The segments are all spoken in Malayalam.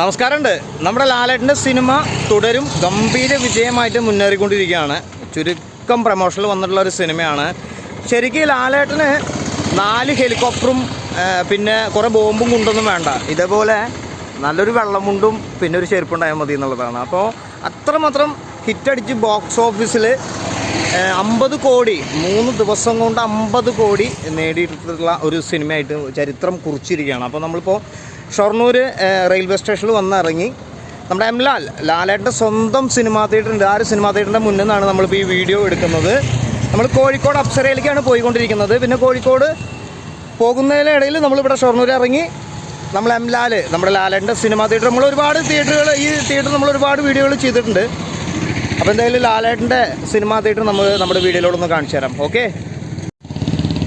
നമസ്കാരമുണ്ട്. നമ്മുടെ ലാലേട്ടന്റെ സിനിമ തുടരും. ഗംഭീര വിജയമായിട്ട് മുന്നേറിക്കൊണ്ടിരിക്കുകയാണ്. ചുരുക്കം പ്രമോഷനിൽ വന്നിട്ടുള്ള ഒരു സിനിമയാണ്. ശരിക്കും ലാലേട്ടന് നാല് ഹെലികോപ്റ്ററും പിന്നെ കുറേ ബോംബും കൊണ്ടൊന്നും വേണ്ട. ഇതേപോലെ നല്ലൊരു വെള്ളമുണ്ടും പിന്നെ ഒരു ചെരുപ്പുണ്ടായാൽ മതി എന്നുള്ളതാണ്. അപ്പോൾ അത്രമാത്രം ഹിറ്റടിച്ച് ബോക്സ് ഓഫീസിൽ അമ്പത് കോടി മൂന്ന് ദിവസം കൊണ്ട് അമ്പത് കോടി നേടിയിട്ടുള്ള ഒരു സിനിമയായിട്ട് ചരിത്രം കുറിച്ചിരിക്കുകയാണ്. അപ്പോൾ നമ്മളിപ്പോൾ ഷൊർണൂർ റെയിൽവേ സ്റ്റേഷനിൽ വന്നിറങ്ങി. നമ്മുടെ എം ലാൽ ലാലേട്ടന്റെ സ്വന്തം സിനിമാ തിയേറ്ററിന്റെ ആ ഒരു സിനിമാ തിയേറ്ററിന്റെ മുന്നിൽ നിന്നാണ് നമ്മളിപ്പോൾ ഈ വീഡിയോ എടുക്കുന്നത്. നമ്മൾ കോഴിക്കോട് അപ്സരയിലേക്കാണ് പോയിക്കൊണ്ടിരിക്കുന്നത്. പിന്നെ കോഴിക്കോട് പോകുന്നതിനിടയിൽ നമ്മളിവിടെ ഷൊർണൂർ ഇറങ്ങി. നമ്മൾ എം ലാൽ നമ്മുടെ ലാലേട്ടന്റെ സിനിമാ തിയേറ്റർ. നമ്മൾ ഒരുപാട് തിയേറ്ററുകൾ ഈ തിയേറ്റർ നമ്മൾ ഒരുപാട് വീഡിയോകൾ ചെയ്തിട്ടുണ്ട്. അപ്പോൾ എന്തായാലും ലാലേട്ടന്റെ സിനിമാ തിയേറ്റർ നമ്മൾ നമ്മുടെ വീഡിയോയിലൂടെ ഒന്ന് കാണിച്ചു തരാം. ഓക്കെ?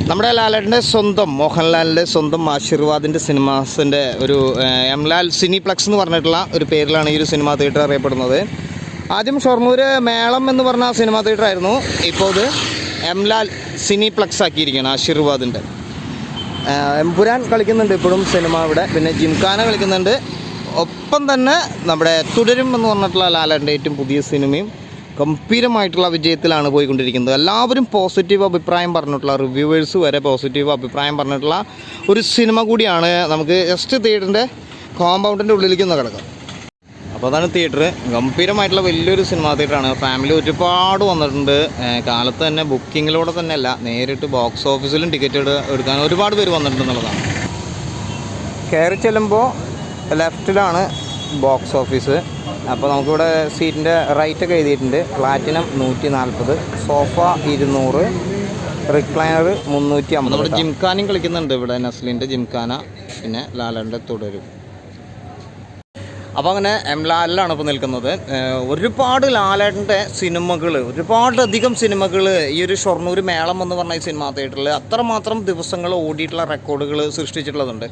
നമ്മുടെ ലാലേട്ടന്റെ സ്വന്തം മോഹൻലാലിന്റെ സ്വന്തം ആശീർവാദിന്റെ സിനിമാസിന്റെ ഒരു എം ലാൽ സിനിപ്ലക്സ് എന്ന് പറഞ്ഞിട്ടുള്ള ഒരു പേരിലാണ് ഈ ഒരു സിനിമാ തിയേറ്റർ അറിയപ്പെടുന്നത്. ആദ്യം ഷൊർണൂർ മേളം എന്ന് പറഞ്ഞ സിനിമാ തിയേറ്റർ ആയിരുന്നു. ഇപ്പോൾ ഇത് എം ലാൽ സിനിപ്ലക്സ് ആക്കിയിരിക്കുകയാണ് ആശീർവാദിന്റെ. എംപുരാൻ കളിക്കുന്നുണ്ട് ഇപ്പോഴും സിനിമ ഇവിടെ. പിന്നെ ജിംഖാന കളിക്കുന്നുണ്ട്. ഒപ്പം തന്നെ നമ്മുടെ തുടരും എന്ന് പറഞ്ഞിട്ടുള്ള ലാലേട്ടന്റെ ഏറ്റവും പുതിയ സിനിമയും ഗംഭീരമായിട്ടുള്ള വിജയത്തിലാണ് പോയിക്കൊണ്ടിരിക്കുന്നത്. എല്ലാവരും പോസിറ്റീവ് അഭിപ്രായം പറഞ്ഞിട്ടുള്ള റിവ്യൂവേഴ്സ് വരെ പോസിറ്റീവ് അഭിപ്രായം പറഞ്ഞിട്ടുള്ള ഒരു സിനിമ കൂടിയാണ് നമുക്ക് ജസ്റ്റ് തിയേറ്ററിന്റെ കോമ്പൗണ്ടിന്റെ ഉള്ളിലേക്ക് ഒന്ന് കിടക്കാം. അപ്പോൾ അതാണ് തിയേറ്റർ ഗംഭീരമായിട്ടുള്ള വലിയൊരു സിനിമാ തിയേറ്ററാണ് ഫാമിലി ഒരുപാട് വന്നിട്ടുണ്ട്. കാലത്ത് തന്നെ ബുക്കിങ്ങിലൂടെ തന്നെയല്ല നേരിട്ട് ബോക്സ് ഓഫീസിലും ടിക്കറ്റ് എടുക്കാൻ ഒരുപാട് പേര് വന്നിട്ടുണ്ടെന്നുള്ളതാണ്. കയറി ചെല്ലുമ്പോൾ ലെഫ്റ്റിലാണ് ബോക്സ് ഓഫീസ്. അപ്പോൾ നമുക്കിവിടെ സീറ്റിന്റെ റൈറ്റൊക്കെ എഴുതിയിട്ടുണ്ട്. പ്ലാറ്റിനം നൂറ്റി നാൽപ്പത് സോഫ ഇരുന്നൂറ് റിക്ലൈനർ മുന്നൂറ്റി അമ്പത് ജിംഖാനയും കളിക്കുന്നുണ്ട് ഇവിടെ നസ്ലിന്റെ ജിംഖാന പിന്നെ ലാലന്റെ തുടരും. അപ്പോൾ അങ്ങനെ എം ലാലിലാണ് ഇപ്പോൾ നിൽക്കുന്നത്. ഒരുപാട് ലാലേട്ടന്റെ സിനിമകൾ ഒരുപാടധികം സിനിമകൾ ഈ ഒരു ഷൊർണൂർ മേളം എന്ന് പറഞ്ഞ ഈ സിനിമാ തിയേറ്ററിൽ അത്രമാത്രം ദിവസങ്ങൾ ഓടിയിട്ടുള്ള റെക്കോർഡുകൾ സൃഷ്ടിച്ചിട്ടുള്ളതുണ്ട്.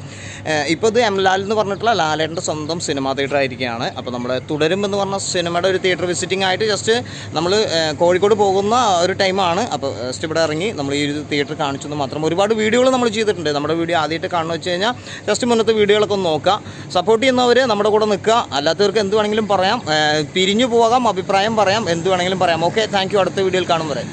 ഇപ്പോൾ ഇത് എം ലാൽ എന്ന് പറഞ്ഞിട്ടുള്ള ലാലേട്ടന്റെ സ്വന്തം സിനിമാ തിയേറ്റർ ആയിരിക്കുകയാണ്. അപ്പോൾ നമ്മൾ തുടരും എന്ന് പറഞ്ഞ സിനിമയുടെ ഒരു തിയേറ്റർ വിസിറ്റിംഗ് ആയിട്ട് ജസ്റ്റ് നമ്മൾ കോഴിക്കോട് പോകുന്ന ഒരു ടൈമാണ് അപ്പോൾ ജസ്റ്റ് ഇവിടെ ഇറങ്ങി നമ്മൾ ഈ ഒരു തിയേറ്റർ കാണിച്ചെന്ന് മാത്രം ഒരുപാട് വീഡിയോകൾ നമ്മൾ ചെയ്തിട്ടുണ്ട്. നമ്മുടെ വീഡിയോ ആദ്യമായിട്ട് കാണുന്ന വെച്ച് കഴിഞ്ഞാൽ ജസ്റ്റ് മുന്നത്തെ വീഡിയോകളൊക്കെ ഒന്ന് നോക്കുക. സപ്പോർട്ട് ചെയ്യുന്നവർ നമ്മുടെ കൂടെ നിൽക്കുക. അല്ലാത്തവർക്ക് എന്ത് വേണമെങ്കിലും പറയാം. പിരിഞ്ഞു പോകാം അഭിപ്രായം പറയാം എന്ത് വേണമെങ്കിലും പറയാം. ഓക്കെ താങ്ക് അടുത്ത വീഡിയോയിൽ കാണും വരെ.